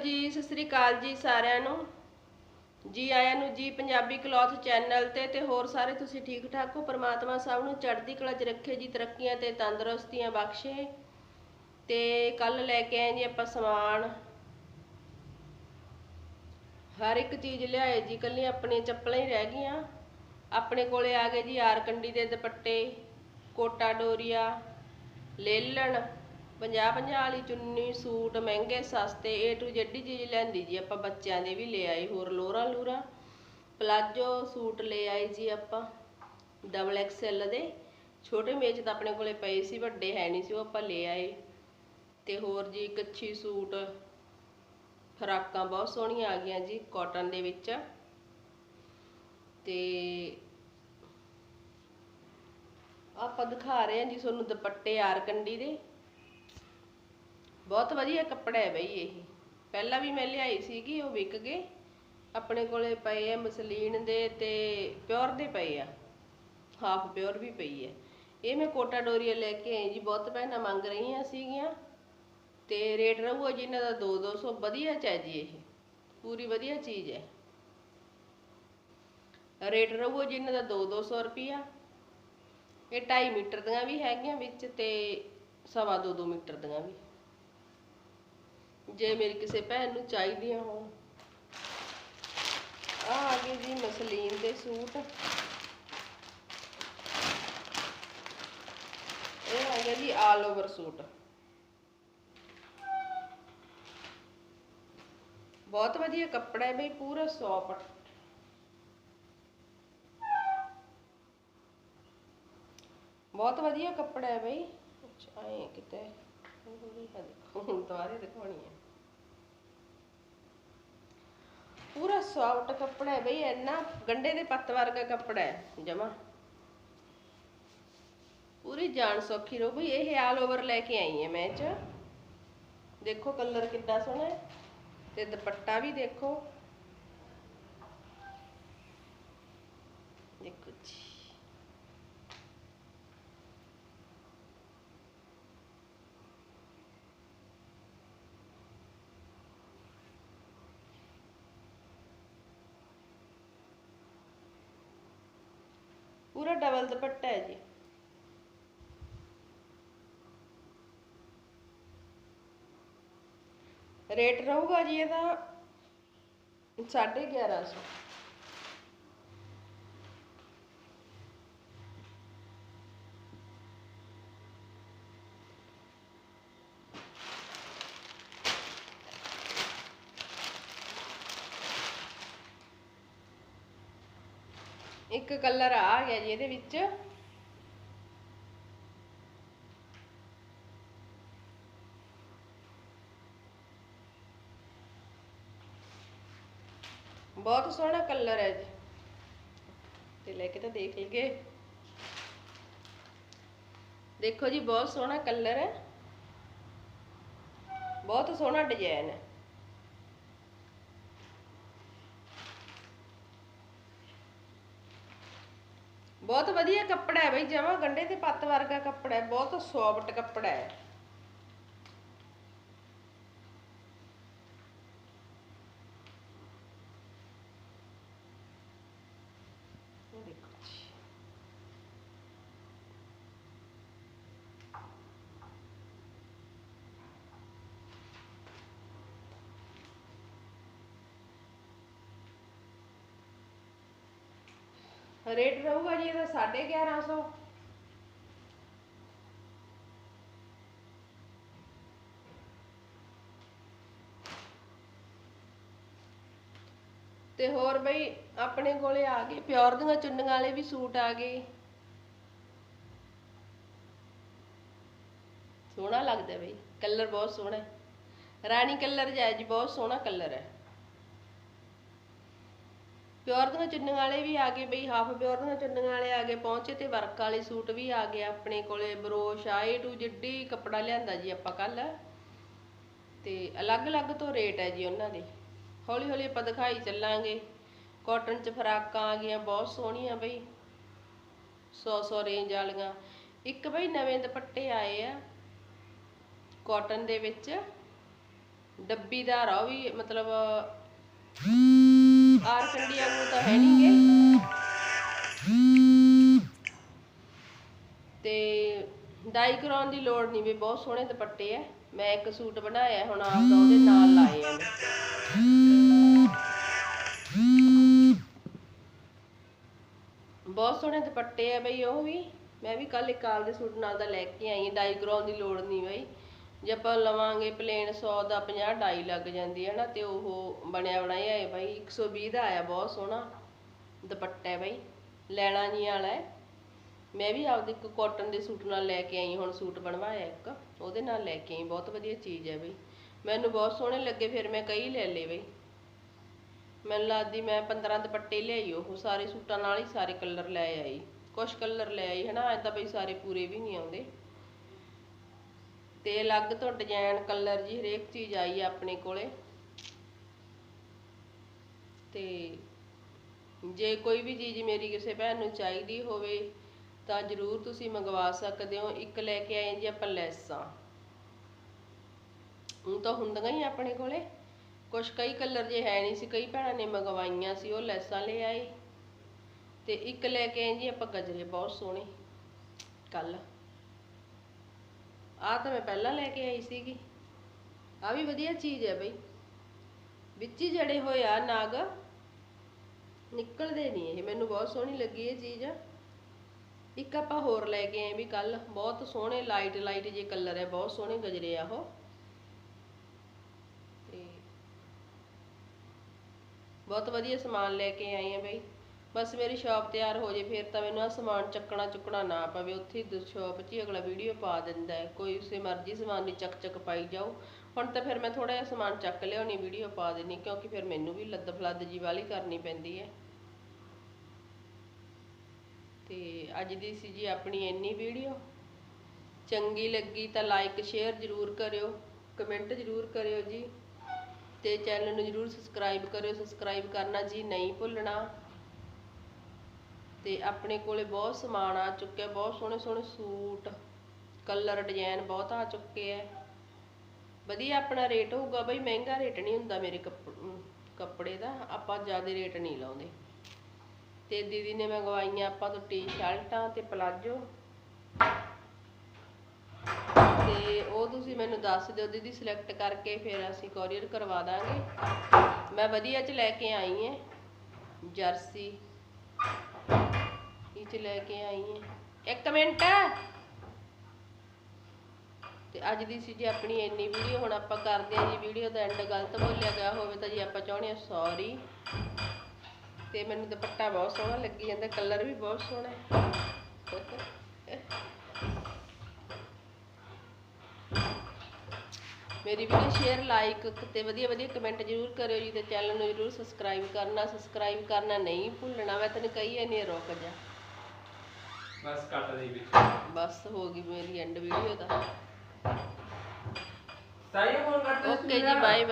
ਜੀ, ਸਤਿ ਸ੍ਰੀ ਅਕਾਲ ਜੀ ਸਾਰਿਆਂ ਨੂੰ। ਜੀ ਆਇਆਂ ਨੂੰ ਜੀ, ਪੰਜਾਬੀ ਕਲੌਥ ਚੈਨਲ ਤੇ ਤੇ ਹੋਰ ਸਾਰੇ ਤੁਸੀਂ ਠੀਕ ਠਾਕ ਹੋ? ਪ੍ਰਮਾਤਮਾ ਸਭ ਨੂੰ ਚੜ੍ਹਦੀ ਕਲਾ 'ਚ ਰੱਖੇ ਜੀ, ਤਰੱਕੀਆਂ ਤੇ ਤੰਦਰੁਸਤੀਆਂ ਬਖਸ਼ੇ। ਤੇ ਕੱਲ ਲੈ ਕੇ ਆਏ ਜੀ ਆਪਾਂ ਸਮਾਨ। ਹਰ ਇੱਕ ਚੀਜ਼ ਲਿਆਏ ਜੀ ਕੱਲੀ ਆਪਣੀਆਂ ਚੱਪਲਾਂ ਹੀ ਰਹਿ ਗਈਆਂ। ਆਪਣੇ ਕੋਲੇ ਆ ਗਏ ਜੀ ਆਰਕੰਡੀ ਦੇ ਦੁਪੱਟੇ ਕੋਟਾ ਡੋਰੀਆ ਲੇਲਣ 50 50 ਵਾਲੀ ਚੁੰਨੀ, ਸੂਟ, ਮਹਿੰਗੇ, ਸਸਤੇ, A to Z ਚੀਜ਼ ਲੈਂਦੀ ਜੀ ਆਪਾਂ, ਬੱਚਿਆਂ ਦੇ ਵੀ ਲੈ ਆਏ ਹੋਰ, ਲੋਰਾ ਲੂਰਾ। ਪਲਾਜੋ ਸੂਟ ਲੈ ਆਏ ਜੀ ਆਪਾਂ ਡਬਲ ਐਕਸਐਲ ਦੇ। ਛੋਟੇ ਮੇਜ ਤਾਂ ਆਪਣੇ ਕੋਲੇ ਪਏ ਸੀ, ਵੱਡੇ ਹੈ ਨਹੀਂ ਸੀ, ਉਹ ਆਪਾਂ ਲੈ ਆਏ। ਤੇ ਹੋਰ ਜੀ ਕੱਚੀ ਸੂਟ, ਫਰਾਕਾਂ ਬਹੁਤ ਸੋਹਣੀਆਂ ਆ ਗਈਆਂ ਜੀ ਕਾਟਨ ਦੇ ਵਿੱਚ। ਤੇ ਆਪਾਂ ਦਿਖਾ ਰਹੇ ਹਾਂ ਜੀ ਤੁਹਾਨੂੰ ਦੁਪੱਟੇ ਆਰਕੰਡੀ ਦੇ। ਬਹੁਤ ਵਧੀਆ ਕੱਪੜਾ ਹੈ ਬਈ ਇਹ। ਪਹਿਲਾਂ ਵੀ ਮੈਂ ਲਿਆਈ ਸੀਗੀ, ਉਹ ਵਿਕ ਗਏ। ਆਪਣੇ ਕੋਲੇ ਪਏ ਆ ਮਸਲੀਨ ਦੇ ਤੇ ਪਿਓਰ ਦੇ ਪਏ ਆ। ਹਾਫ ਪਿਓਰ ਵੀ ਪਈ ਹੈ। ਇਹ ਮੈਂ ਕੋਟਾ ਡੋਰੀਆ ਲੈ ਕੇ ਆਈ ਜੀ, ਬਹੁਤ ਭੈਣਾਂ ਮੰਗ ਰਹੀਆਂ ਸੀਗੀਆਂ। ਤੇ ਰੇਟ ਰਹੂਗਾ ਜੀ ਇਹਨਾਂ ਦਾ 2 200 ਵਧੀਆ ਚ ਹੈ ਜੀ ਇਹ। ਪੂਰੀ ਵਧੀਆ ਚੀਜ਼ ਹੈ। ਰੇਟ ਰਹੂਗਾ ਜੀ ਇਹਨਾਂ ਦਾ 2 200 ਰੁਪਿਆ ਇਹ 2.5 ਮੀਟਰ ਦੀਆਂ ਵੀ ਹੈਗੀਆਂ ਵਿੱਚ ਤੇ ਸਵਾ 2 2 ਮੀਟਰ ਦੀਆਂ ਵੀ। ਜੇ ਮੇਰੀ ਕਿਸੇ ਭੈਣ ਨੂੰ ਚਾਹੀਦੀਆਂ ਹੋਣ। ਆ ਆ ਗਏ ਜੀ ਮਸਲੀਨ ਦੇ ਸੂਟ। ਇਹ ਆ ਗਿਆ ਜੀ ਆਲ ਓਵਰ ਸੂਟ। ਬਹੁਤ ਵਧੀਆ ਕੱਪੜਾ ਹੈ ਬਈ, ਪੂਰਾ ਸੌਫਟ ਬਹੁਤ ਵਧੀਆ ਕੱਪੜਾ ਹੈ ਬਈ। ਅੱਛਾ, ਐ ਕਿਤੇ। ਥੋੜੀ ਦਿਖਾਉਣੀ ਹੈ। ਪੂਰਾ ਸੌਫਟ ਕੱਪੜਾ ਹੈ ਬਈ, ਇੰਨਾ ਗੰਡੇ ਦੇ ਪੱਤ ਵਰਗਾ ਕੱਪੜਾ ਹੈ, ਜਮਾ। ਪੂਰੀ ਜਾਨ ਸੌਖੀ ਰਹੋ ਬਈ, ਇਹ ਆਲ ਓਵਰ ਲੈ ਕੇ ਆਈ ਹਾਂ ਮੈਂ ਚ। ਦੇਖੋ ਕਲਰ ਕਿੱਡਾ ਸੋਹਣਾ ਹੈ, ਤੇ ਦੁਪੱਟਾ ਵੀ ਦੇਖੋ ਜੀ ਪੂਰਾ ਡਬਲ ਦੁਪੱਟਾ ਹੈ ਜੀ। ਰੇਟ ਰਹੂਗਾ ਜੀ ਇਹਦਾ 1150 ਇੱਕ ਕਲਰ ਆ ਗਿਆ ਜੀ ਇਹਦੇ ਵਿੱਚ। ਬਹੁਤ ਸੋਹਣਾ ਕਲਰ ਹੈ ਜੀ। ਤੇ ਲੈ ਕੇ ਤਾਂ ਦੇਖ ਲਈਏ। ਦੇਖੋ ਜੀ, ਬਹੁਤ ਸੋਹਣਾ ਕਲਰ ਹੈ। ਬਹੁਤ ਸੋਹਣਾ ਡਿਜ਼ਾਈਨ ਹੈ ਬਹੁਤ ਵਧੀਆ ਕੱਪੜਾ ਹੈ ਬਈ, ਜਮਾ ਗੰਡੇ ਤੇ ਪੱਤ ਵਰਗਾ ਕੱਪੜਾ ਹੈ, ਬਹੁਤ ਸੌਫਟ ਕੱਪੜਾ ਹੈ। ਦੇਖੋ। ਜੀ ਰੇਟ ਰਹੂਗਾ ਜੀ ਇਹਦਾ 1150 ਤੇ ਹੋਰ ਬਈ ਆਪਣੇ ਕੋਲੇ ਆ ਗਏ, ਪਿਓਰ ਦੀਆਂ ਚੁੰਨੀਆਂ ਵਾਲੇ ਵੀ ਸੂਟ ਆ ਗਏ। ਸੋਹਣਾ ਲੱਗਦਾ ਬਈ, ਕਲਰ ਬਹੁਤ ਸੋਹਣਾ ਰਾਣੀ ਕਲਰ ਜਿਹਾ ਜੀ, ਬਹੁਤ ਸੋਹਣਾ ਕਲਰ ਹੈ। ਪਿਓਰ ਦੀਆਂ ਚੁੰਨੀਆਂ ਵਾਲੇ ਵੀ ਆ ਗਏ ਬਈ ਹਾਫ ਪਿਓਰ ਦੀਆਂ ਚੁੰਨੀਆਂ ਵਾਲੇ ਆ ਗਏ, ਪਹੁੰਚੇ ਤੇ ਵਰਕ ਵਾਲੇ ਸੂਟ ਵੀ ਆ ਗਏ ਆਪਣੇ ਕੋਲੇ ਬਰੋਸ਼ ਆਏ ਟੂ ਜਿੱਡੀ ਕੱਪੜਾ ਲਿਆਂਦਾ ਜੀ ਆਪਾਂ ਕੱਲ। ਤੇ ਅਲੱਗ-ਅਲੱਗ ਤੋਂ ਰੇਟ ਹੈ ਜੀ ਉਹਨਾਂ ਦੇ। ਹੌਲੀ ਹੌਲੀ ਆਪਾਂ ਦਿਖਾਈ ਚੱਲਾਂਗੇ। ਕਾਟਨ ਚ ਫਰਾਕਾਂ ਆ ਗਈਆਂ, ਬਹੁਤ ਸੋਹਣੀਆਂ ਬਈ। 100-100 ਰੇਂਜ ਵਾਲੀਆਂ। ਇੱਕ ਬਈ ਨਵੇਂ ਦੁਪੱਟੇ ਆਏ ਆ ਕਾਟਨ ਦੇ ਵਿੱਚ। ਡੱਬੀ ਦਾ ਰੋ ਵੀ, ਮਤਲਬ ਤਾਂ ਹੈ। ਨਹੀਂਗੇ ਤੇ ਡਾਈ ਕਰਾਉਣ ਦੀ ਲੋੜ ਨਹੀਂ ਵੀ ਬਹੁਤ ਸੋਹਣੇ ਦੁਪੱਟੇ ਆ ਮੈਂ ਇੱਕ ਸੂਟ ਬਣਾਇਆ ਹੁਣ ਆਪ ਦਾ ਉਹਦੇ ਨਾਲ ਲਾਏ ਆ ਬਹੁਤ ਸੋਹਣੇ ਦੁਪੱਟੇ ਆ ਬਈ ਉਹ ਵੀ। ਮੈਂ ਵੀ ਕੱਲ ਇੱਕ ਆਲ ਦੇ ਸੂਟ ਨਾਲ ਦਾ ਲੈ ਕੇ ਆਈ ਹਾਂ ਡਾਈ ਕਰਾਉਣ ਦੀ ਲੋੜ ਨਹੀਂ ਬਈ। ਜੇ ਆਪਾਂ ਲਵਾਂਗੇ ਪਲੇਨ 100 ਦਾ 50 ਡਾਈ ਲੱਗ ਜਾਂਦੀ ਹੈ ਨਾ, ਤੇ ਉਹ ਬਣਿਆ ਬਣਾਇਆ ਹੈ ਬਈ 120 ਦਾ ਆਇਆ ਬਹੁਤ ਸੋਹਣਾ ਦੁਪੱਟਾ ਹੈ ਬਈ, ਲੈਣਾ ਨਹੀਂ ਵਾਲਾ ਹੈ। ਮੈਂ ਵੀ ਆਪਦੇ ਇੱਕ ਕਾਟਨ ਦੇ ਸੂਟ ਨਾਲ ਲੈ ਕੇ ਆਈ, ਹੁਣ ਸੂਟ ਬਣਵਾਇਆ ਇੱਕ, ਉਹਦੇ ਨਾਲ ਲੈ ਕੇ ਆਈ, ਬਹੁਤ ਵਧੀਆ ਚੀਜ਼ ਹੈ ਬਈ। ਮੈਨੂੰ ਬਹੁਤ ਸੋਹਣੇ ਲੱਗੇ, ਫਿਰ ਮੈਂ ਕਈ ਲੈ ਲਏ ਬਈ। ਮੈਨੂੰ ਲੱਗਦੀ ਮੈਂ 15 ਦੁਪੱਟੇ ਲਿਆਈ, ਉਹ ਸਾਰੇ ਸੂਟਾਂ ਨਾਲ ਹੀ ਸਾਰੇ ਕਲਰ ਲੈ ਆਈ। ਕੁਛ ਕਲਰ ਲੈ ਆਈ, ਹਨਾ, ਐ ਤਾਂ ਬਈ ਸਾਰੇ ਪੂਰੇ ਵੀ ਨਹੀਂ ਆਉਂਦੇ। ਤੇ ਅਲੱਗ ਤੋਂ ਡਿਜ਼ਾਈਨ ਕਲਰ ਜੀ ਹਰੇਕ ਚੀਜ਼ ਆਈ ਆਪਣੇ ਕੋਲੇ। ਤੇ ਜੇ ਕੋਈ ਵੀ ਚੀਜ਼ ਮੇਰੀ ਕਿਸੇ ਭੈਣ ਨੂੰ ਚਾਹੀਦੀ ਹੋਵੇ ਤਾਂ ਜਰੂਰ ਤੁਸੀਂ ਮੰਗਵਾ ਸਕਦੇ ਹੋ। ਇੱਕ ਲੈ ਕੇ ਆਏ ਜੀ ਆਪਾਂ ਲੈਸਾਂ। ਉਹ ਤਾਂ ਹੁੰਦੀਆਂ ਹੀ ਆਪਣੇ ਕੋਲੇ। ਕੁਛ ਕਈ ਕਲਰ ਜੇ ਹੈ ਨਹੀਂ ਸੀ, ਕਈ ਭੈਣਾਂ ਨੇ ਮੰਗਵਾਈਆਂ ਸੀ, ਉਹ ਲੈਸਾਂ ਲੈ ਆਏ। ਤੇ ਇੱਕ ਲੈ ਕੇ ਆਏ ਜੀ ਆਪਾਂ ਗਜਰੇ, ਬਹੁਤ ਸੋਹਣੇ। ਕੱਲ ਆਹ ਤਾਂ ਮੈਂ ਪਹਿਲਾਂ ਲੈ ਕੇ ਆਈ ਸੀਗੀ। ਆ ਵੀ ਵਧੀਆ ਚੀਜ਼ ਹੈ ਬਈ। ਵਿੱਚ ਹੀ ਜੜੇ ਹੋਏ ਆ ਨਾਗ। ਨਿਕਲਦੇ ਨਹੀਂ ਇਹ। ਮੈਨੂੰ ਬਹੁਤ ਸੋਹਣੀ ਲੱਗੀ ਇਹ ਚੀਜ਼। ਇੱਕ ਆਪਾਂ ਹੋਰ ਲੈ ਕੇ ਆਏ ਵੀ ਕੱਲ ਬਹੁਤ ਸੋਹਣੇ ਲਾਈਟ ਲਾਈਟ ਜੇ ਕਲਰ ਹੈ। ਬਹੁਤ ਸੋਹਣੇ ਗਜਰੇ ਆ ਉਹ। ਤੇ ਬਹੁਤ ਵਧੀਆ ਸਮਾਨ ਲੈ ਕੇ ਆਏ ਆ ਬਈ। ਬਸ ਮੇਰੀ ਸ਼ਾਪ ਤਿਆਰ ਹੋ ਜੇ, ਫਿਰ ਤਾਂ ਮੈਨੂੰ ਆ ਸਮਾਨ ਚੱਕਣਾ ਚੁੱਕਣਾ ਨਾ ਪਵੇ। ਉੱਥੇ ਹੀ ਸ਼ਾਪ 'ਚ ਹੀ ਅਗਲਾ ਵੀਡੀਓ ਪਾ ਦਿੰਦਾ ਹੈ। ਕੋਈ ਉਸੇ ਮਰਜ਼ੀ ਸਮਾਨ ਦੀ ਚੱਕ ਚੱਕ ਪਾਈ ਜਾਓ ਹੁਣ ਤਾਂ ਫਿਰ ਮੈਂ ਥੋੜਾ ਜਿਹਾ ਸਮਾਨ ਚੱਕ ਲਿਆਉਣੀ ਵੀਡੀਓ ਪਾ ਦੇਣੀ, ਕਿਉਂਕਿ ਫਿਰ ਮੈਨੂੰ ਵੀ ਲੱਦ ਫਲੱਦ ਜੀ ਵਾਲੀ ਕਰਨੀ ਪੈਂਦੀ ਹੈ। ਤੇ ਅੱਜ ਦੀ ਸੀ ਜੀ ਆਪਣੀ ਇੰਨੀ ਵੀਡੀਓ। ਚੰਗੀ ਲੱਗੀ ਤਾਂ ਲਾਈਕ ਸ਼ੇਅਰ ਜ਼ਰੂਰ ਕਰਿਓ ਕਮੈਂਟ ਜ਼ਰੂਰ ਕਰਿਓ ਜੀ। ਤੇ ਚੈਨਲ ਨੂੰ ਜ਼ਰੂਰ ਸਬਸਕ੍ਰਾਈਬ ਕਰਿਓ। ਸਬਸਕ੍ਰਾਈਬ ਕਰਨਾ ਜੀ ਨਹੀਂ ਭੁੱਲਣਾ। ਤੇ ਆਪਣੇ ਕੋਲੇ ਬਹੁਤ ਸਮਾਨ ਆ ਚੁੱਕਿਆ, ਬਹੁਤ ਸੋਹਣੇ ਸੋਹਣੇ ਸੂਟ ਕਲਰ ਡਿਜ਼ਾਈਨ ਬਹੁਤ ਆ ਚੁੱਕੇ ਐ। ਵਧੀਆ ਆਪਣਾ ਰੇਟ ਹੋਊਗਾ ਬਈ, ਮਹਿੰਗਾ ਰੇਟ ਨਹੀਂ ਹੁੰਦਾ ਮੇਰੇ ਕੱਪ- ਕੱਪੜੇ ਦਾ, ਆਪਾਂ ਜ਼ਿਆਦਾ ਰੇਟ ਨਹੀਂ ਲਾਉਂਦੇ। ਤੇ ਦੀਦੀ ਨੇ ਮੰਗਵਾਈਆਂ ਆਪਾਂ ਤੋਂ ਟੀ-ਸ਼ਰਟਾਂ ਤੇ ਪਲਾਜੋ ਤੇ ਉਹ ਤੁਸੀਂ ਮੈਨੂੰ ਦੱਸ ਦਿਓ ਦੀਦੀ ਸਿਲੈਕਟ ਕਰਕੇ ਫਿਰ ਅਸੀਂ ਕੋਰੀਅਰ ਕਰਵਾ ਦਾਂਗੇ। ਮੈਂ ਵਧੀਆ ਚ ਲੈ ਕੇ ਆਈ ਹਾਂ ਜਰਸੀ। ਇਹ ਚ ਲੈ ਕੇ ਆਈ ਹਾਂ ਇੱਕ ਮਿੰਟ। ਤੇ ਅੱਜ ਦੀ ਸੀ ਜੀ ਆਪਣੀ ਇੰਨੀ ਵੀਡੀਓ, ਹੁਣ ਆਪਾਂ ਕਰਦੇ ਹਾਂ ਜੀ ਵੀਡੀਓ ਦਾ ਐਂਡ ਗਲਤ ਬੋਲਿਆ ਗਿਆ ਹੋਵੇ ਤਾਂ ਜੀ ਆਪਾਂ ਚਾਹੁੰਦੇ ਹਾਂ ਸੌਰੀ ਤੇ ਮੈਨੂੰ ਦੁਪੱਟਾ ਬਹੁਤ ਸੋਹਣਾ ਲੱਗੀ ਜਾਂਦਾ ਕਲਰ ਵੀ ਬਹੁਤ ਸੋਹਣਾ ਹੈ। ਮੇਰੀ ਵੀਡੀਓ ਸ਼ੇਅਰ ਲਾਈਕ ਤੇ ਵਧੀਆ ਵਧੀਆ ਕਮੈਂਟ ਜ਼ਰੂਰ ਕਰਿਓ ਜੀ ਤੇ ਚੈਨਲ ਨੂੰ ਜ਼ਰੂਰ ਸਬਸਕ੍ਰਾਈਬ ਕਰਨਾ ਸਬਸਕ੍ਰਾਈਬ ਕਰਨਾ ਨਹੀਂ ਭੁੱਲਣਾ ਮੈਂ ਤੈਨੂੰ ਕਹੀ ਜਾਂਦੀ ਹਾਂ, ਰੁਕ ਜਾ। ਬਸ ਕੱਟ ਦੇ ਵਿੱਚ। ਬਸ ਹੋ ਗਈ ਮੇਰੀ ਐਂਡ ਵੀਡੀਓ ਦਾ। ਤਾਈਓ ਫੋਨ ਕੱਟ ਓਕੇ ਜੀ ਬਾਏ ਬਾਏ